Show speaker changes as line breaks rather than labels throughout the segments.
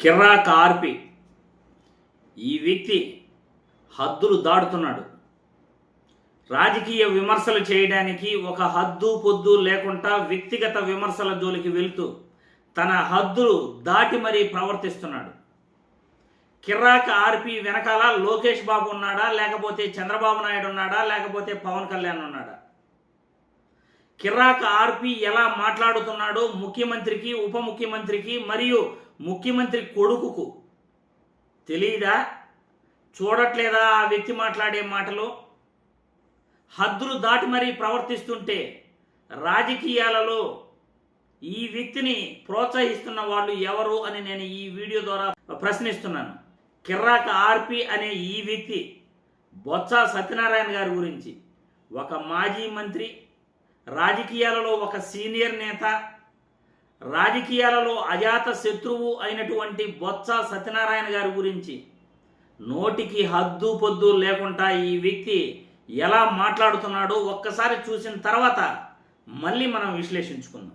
కిర్రా కార్పి. ఈ వ్యక్తి హద్దులు దాటుతున్నాడు. రాజకీయ విమర్శలు చేయడానికి ఒక హద్దు పొద్దు లేకుండా వ్యక్తిగత విమర్శల జోలికి వెళుతూ తన హద్దులు దాటి మరీ ప్రవర్తిస్తున్నాడు. కిర్రాక ఆర్పి వెనకాల లోకేష్ బాబు ఉన్నాడా? లేకపోతే చంద్రబాబు నాయుడు ఉన్నాడా? లేకపోతే పవన్ కళ్యాణ్ ఉన్నాడా? కిర్రాక ఆర్పి ఎలా మాట్లాడుతున్నాడో ముఖ్యమంత్రికి ఉప ముఖ్యమంత్రికి మరియు ముఖ్యమంత్రి కొడుకుకు తెలియదా చూడట్లేదా ఆ వ్యక్తి మాట్లాడే మాటలు? హద్దులు దాటి మరీ ప్రవర్తిస్తుంటే రాజకీయాలలో ఈ వ్యక్తిని ప్రోత్సహిస్తున్న వాళ్ళు ఎవరు అని నేను ఈ వీడియో ద్వారా ప్రశ్నిస్తున్నాను. కిర్రాక ఆర్పి అనే ఈ వ్యక్తి బొత్స సత్యనారాయణ గారి గురించి ఒక మాజీ మంత్రి రాజకీయాలలో ఒక సీనియర్ నేత రాజకీయాలలో అజాత శత్రువు అయినటువంటి బొత్స సత్యనారాయణ గారి గురించి నోటికి హద్దు పొద్దు లేకుండా ఈ వ్యక్తి ఎలా మాట్లాడుతున్నాడో ఒక్కసారి చూసిన తర్వాత మళ్ళీ మనం విశ్లేషించుకుందాం.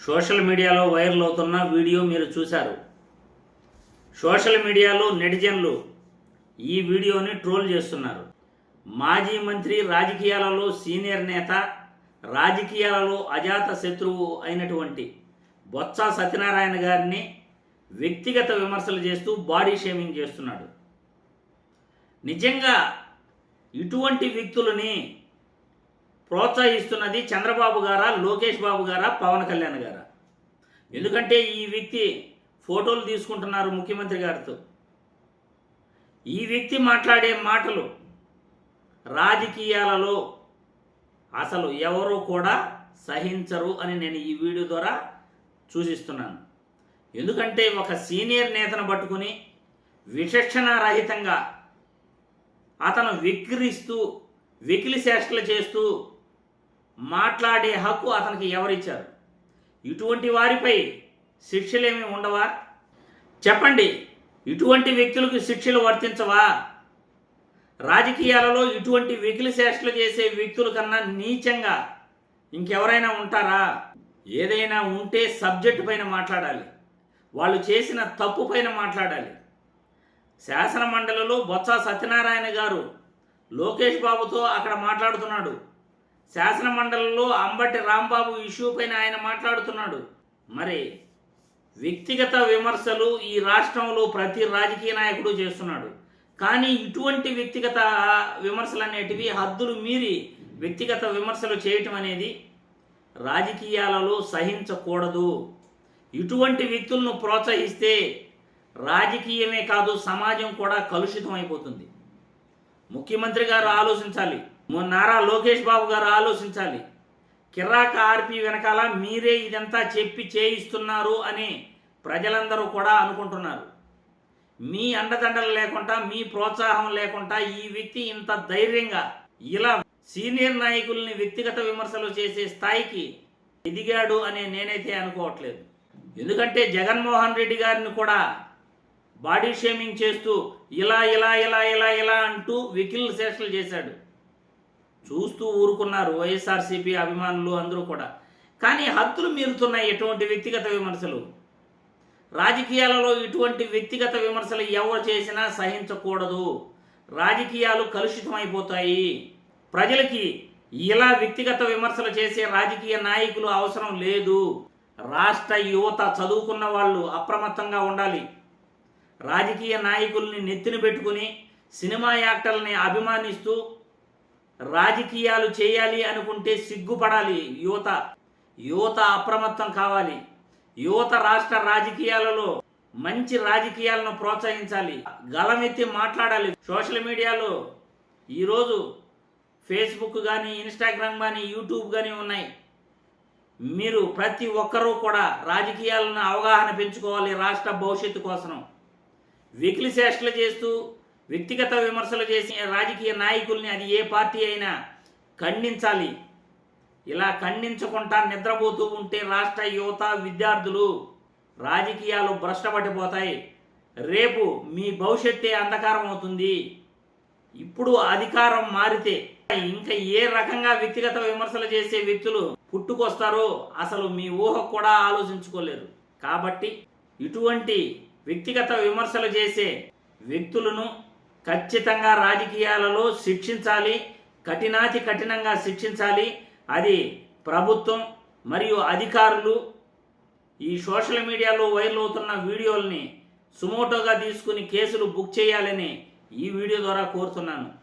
సోషల్ మీడియాలో వైరల్ అవుతున్న వీడియో మీరు చూశారు. సోషల్ మీడియాలో నెటిజన్లు ఈ వీడియోని ట్రోల్ చేస్తున్నారు. మాజీ మంత్రి రాజకీయాలలో సీనియర్ నేత రాజకీయాలలో అజాత శత్రువు అయినటువంటి బొత్స సత్యనారాయణ గారిని వ్యక్తిగత విమర్శలు చేస్తూ బాడీ షేమింగ్ చేస్తున్నాడు. నిజంగా ఇటువంటి వ్యక్తులని ప్రోత్సహిస్తున్నది చంద్రబాబు గారా లోకేష్ బాబు గారా పవన్ కళ్యాణ్ గారా? ఎందుకంటే ఈ వ్యక్తి ఫోటోలు తీసుకుంటున్నారు ముఖ్యమంత్రి గారితో. ఈ వ్యక్తి మాట్లాడే మాటలు రాజకీయాలలో అసలు ఎవరు కూడా సహించరు అని నేను ఈ వీడియో ద్వారా సూచిస్తున్నాను. ఎందుకంటే ఒక సీనియర్ నేతను పట్టుకుని విచక్షణారహితంగా అతను విక్రిస్తూ వికిలి చేష్టలు చేస్తూ మాట్లాడే హక్కు అతనికి ఎవరిచ్చారు? ఇటువంటి వారిపై శిక్షలేమి ఉండవా? చెప్పండి ఇటువంటి వ్యక్తులకు శిక్షలు వర్తించవా? రాజకీయాలలో ఇటువంటి వెకిలి చేష్టలు చేసే వ్యక్తుల కన్నా నీచంగా ఇంకెవరైనా ఉంటారా? ఏదైనా ఉంటే సబ్జెక్టు పైన మాట్లాడాలి. వాళ్ళు చేసిన తప్పు పైన మాట్లాడాలి. శాసన మండలిలో బొత్స సత్యనారాయణ గారు లోకేష్ బాబుతో అక్కడ మాట్లాడుతున్నాడు. శాసన మండలిలో అంబటి రాంబాబు ఇష్యూ పైన ఆయన మాట్లాడుతున్నాడు. మరి వ్యక్తిగత విమర్శలు ఈ రాష్ట్రంలో ప్రతి రాజకీయ నాయకుడు చేస్తున్నాడు. కానీ ఇటువంటి వ్యక్తిగత విమర్శలు అనేటివి హద్దులు మీరి వ్యక్తిగత విమర్శలు చేయటం అనేది రాజకీయాలలో సహించకూడదు. ఇటువంటి వ్యక్తులను ప్రోత్సహిస్తే రాజకీయమే కాదు సమాజం కూడా కలుషితం అయిపోతుంది ముఖ్యమంత్రి గారు ఆలోచించాలి నారా లోకేష్ బాబు గారు ఆలోచించాలి. కిర్రాక ఆర్పి వెనకాల మీరే ఇదంతా చెప్పి చేయిస్తున్నారు అని ప్రజలందరూ కూడా అనుకుంటున్నారు. మీ అండదండలు లేకుండా మీ ప్రోత్సాహం లేకుండా ఈ వ్యక్తి ఇంత ధైర్యంగా ఇలా సీనియర్ నాయకుల్ని వ్యక్తిగత విమర్శలు చేసే స్థాయికి ఎదిగాడు అని నేనైతే అనుకోవట్లేదు. ఎందుకంటే జగన్మోహన్ రెడ్డి గారిని కూడా బాడీ షేమింగ్ చేస్తూ ఇలా ఇలా ఇలా ఇలా ఇలా అంటూ వికిల్ శేషలు చేశాడు. చూస్తూ ఊరుకున్నారు వైఎస్ఆర్సీపీ అభిమానులు అందరూ కూడా. కానీ హద్దులు మీరుతున్నాయి ఎటువంటి వ్యక్తిగత విమర్శలు? రాజకీయాలలో ఇటువంటి వ్యక్తిగత విమర్శలు ఎవరు చేసినా సహించకూడదు. రాజకీయాలు కలుషితమైపోతాయి. ప్రజలకి ఇలా వ్యక్తిగత విమర్శలు చేసే రాజకీయ నాయకులు అవసరం లేదు. రాష్ట్ర యువత చదువుకున్న వాళ్ళు అప్రమత్తంగా ఉండాలి. రాజకీయ నాయకుల్ని నెత్తిన పెట్టుకుని సినిమా యాక్టర్లని అభిమానిస్తూ రాజకీయాలు చేయాలి అనుకుంటే సిగ్గుపడాలి యువత. యువత అప్రమత్తం కావాలి. యువత రాష్ట్ర రాజకీయాలలో మంచి రాజకీయాలను ప్రోత్సహించాలి. గలమెత్తి మాట్లాడాలి. సోషల్ మీడియాలో ఈరోజు ఫేస్బుక్ కానీ ఇన్స్టాగ్రామ్ కానీ యూట్యూబ్ కానీ ఉన్నాయి. మీరు ప్రతి ఒక్కరూ కూడా రాజకీయాలను అవగాహన పెంచుకోవాలి రాష్ట్ర భవిష్యత్తు కోసం వికిలి చేష్టలు చేస్తూ వ్యక్తిగత విమర్శలు చేసిన రాజకీయ నాయకుల్ని అది ఏ పార్టీ అయినా ఖండించాలి. ఇలా ఖండించకుండా నిద్రపోతూ ఉంటే రాష్ట్ర యువత విద్యార్థులు రాజకీయాలు భ్రష్టపడిపోతాయి. రేపు మీ భవిష్యత్తే అంధకారం అవుతుంది. ఇప్పుడు అధికారం మారితే ఇంకా ఏ రకంగా వ్యక్తిగత విమర్శలు చేసే వ్యక్తులు పుట్టుకొస్తారో అసలు మీ ఊహ కూడా ఆలోచించుకోలేరు. కాబట్టి ఇటువంటి వ్యక్తిగత విమర్శలు చేసే వ్యక్తులను ఖచ్చితంగా రాజకీయాలలో శిక్షించాలి కఠినాతి కఠినంగా శిక్షించాలి. అది ప్రభుత్వం మరియు అధికారులు ఈ సోషల్ మీడియాలో వైరల్ అవుతున్న వీడియోల్ని సుమోటోగా తీసుకుని కేసులు బుక్ చేయాలని ఈ వీడియో ద్వారా కోరుతున్నాను.